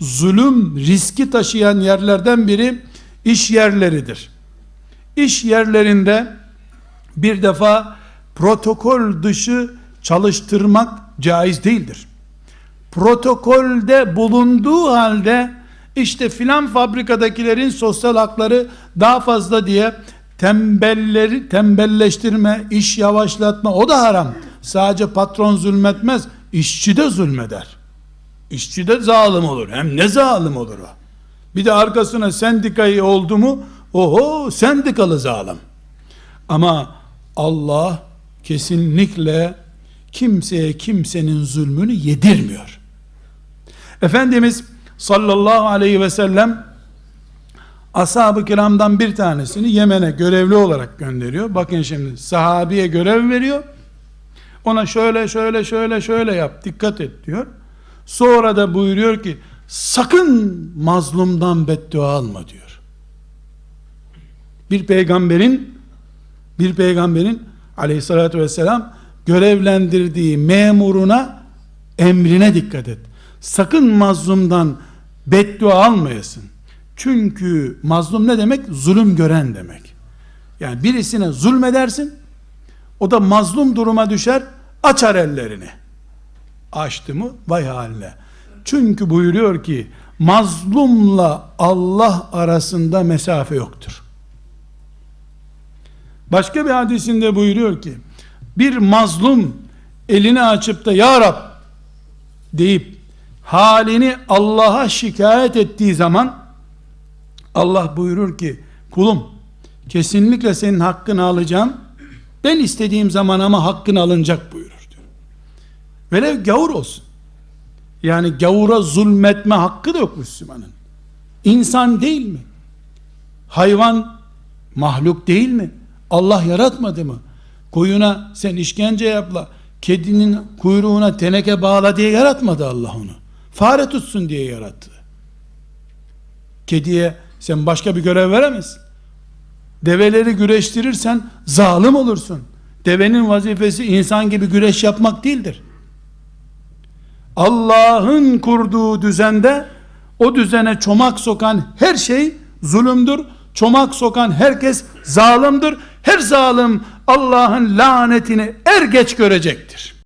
zulüm riski taşıyan yerlerden biri iş yerleridir. İş yerlerinde bir defa protokol dışı çalıştırmak caiz değildir. Protokolde bulunduğu halde işte filan fabrikadakilerin sosyal hakları daha fazla diye tembelleri tembelleştirme, iş yavaşlatma o da haram. Sadece patron zulmetmez, işçi de zulmeder. İşçi de zalim olur. Hem ne zalim olur o. Bir de arkasına sendikayı oldu mu oho sendikalı zalim. Ama Allah kesinlikle kimseye kimsenin zulmünü yedirmiyor. Efendimiz sallallahu aleyhi ve sellem ashab-ı kiramdan bir tanesini Yemen'e görevli olarak gönderiyor. Bakın şimdi sahabiye görev veriyor. Ona şöyle şöyle şöyle şöyle yap dikkat et diyor. Sonra da buyuruyor ki sakın mazlumdan beddua alma diyor. Bir peygamberin bir peygamberin aleyhissalatü vesselam görevlendirdiği memuruna emrine dikkat et. Sakın mazlumdan beddua almayasın. Çünkü mazlum ne demek? Zulüm gören demek. Yani birisine zulmedersin, o da mazlum duruma düşer, açar ellerini. Açtı mı vay haline. Çünkü buyuruyor ki mazlumla Allah arasında mesafe yoktur. Başka bir hadisinde buyuruyor ki bir mazlum elini açıp da ya Rab deyip halini Allah'a şikayet ettiği zaman Allah buyurur ki kulum kesinlikle senin hakkını alacağım ben istediğim zaman ama hakkın alınacak diyor. Velev gavur olsun. Yani gavura zulmetme hakkı da yok Müslümanın. İnsan değil mi? Hayvan mahluk değil mi? Allah yaratmadı mı? Koyuna sen işkence yapla, kedinin kuyruğuna teneke bağla diye yaratmadı Allah onu. Fare tutsun diye yarattı. Kediye sen başka bir görev veremezsin. Develeri güreştirirsen zalim olursun. Devenin vazifesi insan gibi güreş yapmak değildir. Allah'ın kurduğu düzende o düzene çomak sokan her şey zulümdür. Çomak sokan herkes zalimdir. Her zalim Allah'ın lanetini er geç görecektir.